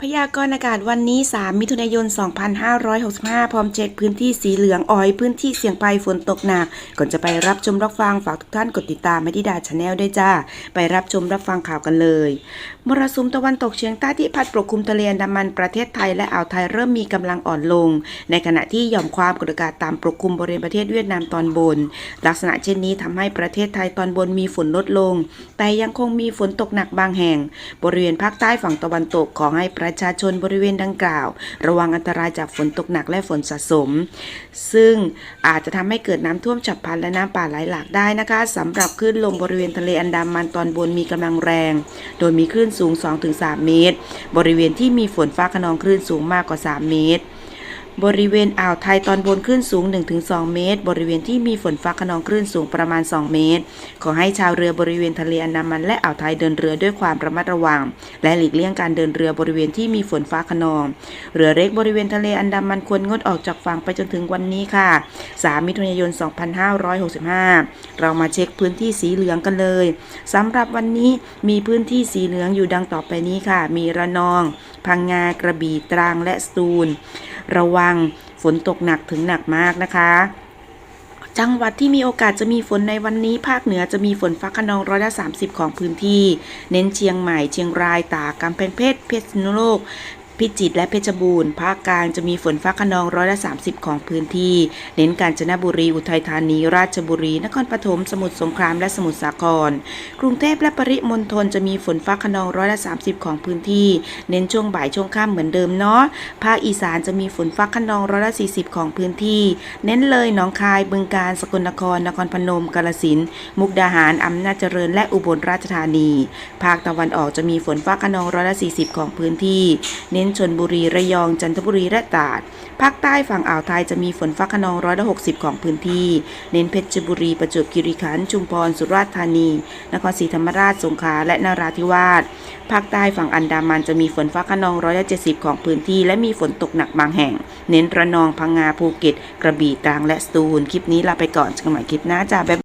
พยากรณ์อากาศวันนี้ 3 มิถุนายน 2565 พร้อมเช็คพื้นที่สีเหลืองอ้อย พื้นที่เสี่ยงภัยฝนตกหนัก ก่อนจะไปรับชมรับฟังฝากทุกท่านกดติดตามไม่ด้ดาชาแนลด้วยจ้า ไปรับชมรับฟังข่าวกันเลย มรสุมตะวันตกเฉียงใต้ที่พัดปกคลุมทะเลอันดามันประเทศไทยและอ่าวไทยเริ่มมีกำลังอ่อนลง ในขณะที่หย่อมความกดอากาศต่ำปกคลุมบริเวณประเทศเวียดนามตอนบน ลักษณะเช่นนี้ทำให้ประเทศไทยตอนบนมีฝนลดลง แต่ยังคงมีฝนตกหนักบางแห่ง บริเวณภาคใต้ฝั่งตะวันตกขอให้ประชาชนบริเวณดังกล่าว ระวังอันตรายจากฝนตกหนักและฝนสะสม ซึ่งอาจจะทำให้เกิดน้ำท่วมฉับพลันและน้ำป่าไหลหลากได้นะคะสำหรับคลื่นลมบริเวณทะเลอันดามันตอนบนมีกำลังแรง โดยมีคลื่นสูง 2-3 เมตร บริเวณที่มีฝนฟ้าขนองคลื่นสูงมากกว่า 3 เมตร บริเวณอ่าวไทยตอนบนคลื่นสูง 1-2 เมตร บริเวณที่มีฝนฟ้าขนองคลื่นสูงประมาณ 2 เมตร ขอให้ชาวเรือบริเวณทะเลอันดามันและอ่าวไทยเดินเรือด้วยความระมัดระวัง และหลีกเลี่ยงการเดินเรือบริเวณที่มีฝนฟ้าขนอง เรือเล็กบริเวณทะเลอันดามันควรงดออกจากฝั่งไปจนถึงวันนี้ค่ะ 3 มิถุนายน 2565 เรามาเช็คพื้นที่สีเหลืองกันเลยสำหรับวันนี้มีพื้นที่สีเหลืองอยู่ดังต่อไปนี้ค่ะ มีระนอง พังงากระบี่ตรังและสตูล ระวังฝนตกหนักถึงหนักมากนะคะ จังหวัดที่มีโอกาสจะมีฝนในวันนี้ ภาคเหนือจะมีฝนฟ้าขนองร้อยละ30 ของพื้นที่ เน้นเชียงใหม่ เชียงราย ตากกำแพงเพชร เพชรนุโลก พิจิตรและเพชรบูรณ์ภาคกลางจะมีฝนฟ้าขนองร้อยละ 30 ของพื้นที่ เน้นกาญจนบุรี อุทัยธานี ราชบุรี นครปฐม สมุทรสงคราม และสมุทรสาคร กรุงเทพและปริมณฑลจะมีฝนฟ้าขนองร้อยละ 30 ของพื้นที่ เน้นช่วงบ่ายช่วงค่ำเหมือนเดิมเนาะ ภาคอีสานจะมีฝนฟ้าขนองร้อยละ 40 ของพื้นที่ เน้นเลยหนองคาย บึงกาฬ สกลนคร นครพนม กาฬสินธุ์ มุกดาหาร อำนาจเจริญ และอุบลราชธานี ภาคตะวันออกจะมีฝนฟ้าขนองร้อยละ 40 ของพื้นที่ เน้นชนบุรีระยองจันทบุรีและตราดภาคใต้ฝั่งอ่าวไทยจะมีฝนฟ้าขนองร้อยละ60ของพื้นที่ เน้นเพชรบุรี ประจวบคีรีขันธ์ชุมพรสุราษฎร์ธานี นครศรีธรรมราชสงขลาและนราธิวาสภาคใต้ฝั่งอันดามันจะมีฝนฟ้าขนองร้อยละ70ของพื้นที่ และมีฝนตกหนักบางแห่ง เน้นระนองพังงาภูเก็ต กระบี่ตรังและสตูลคลิปนี้ลาไปก่อนเจอกันใหม่คลิปหน้าจ้าบ๊ายบาย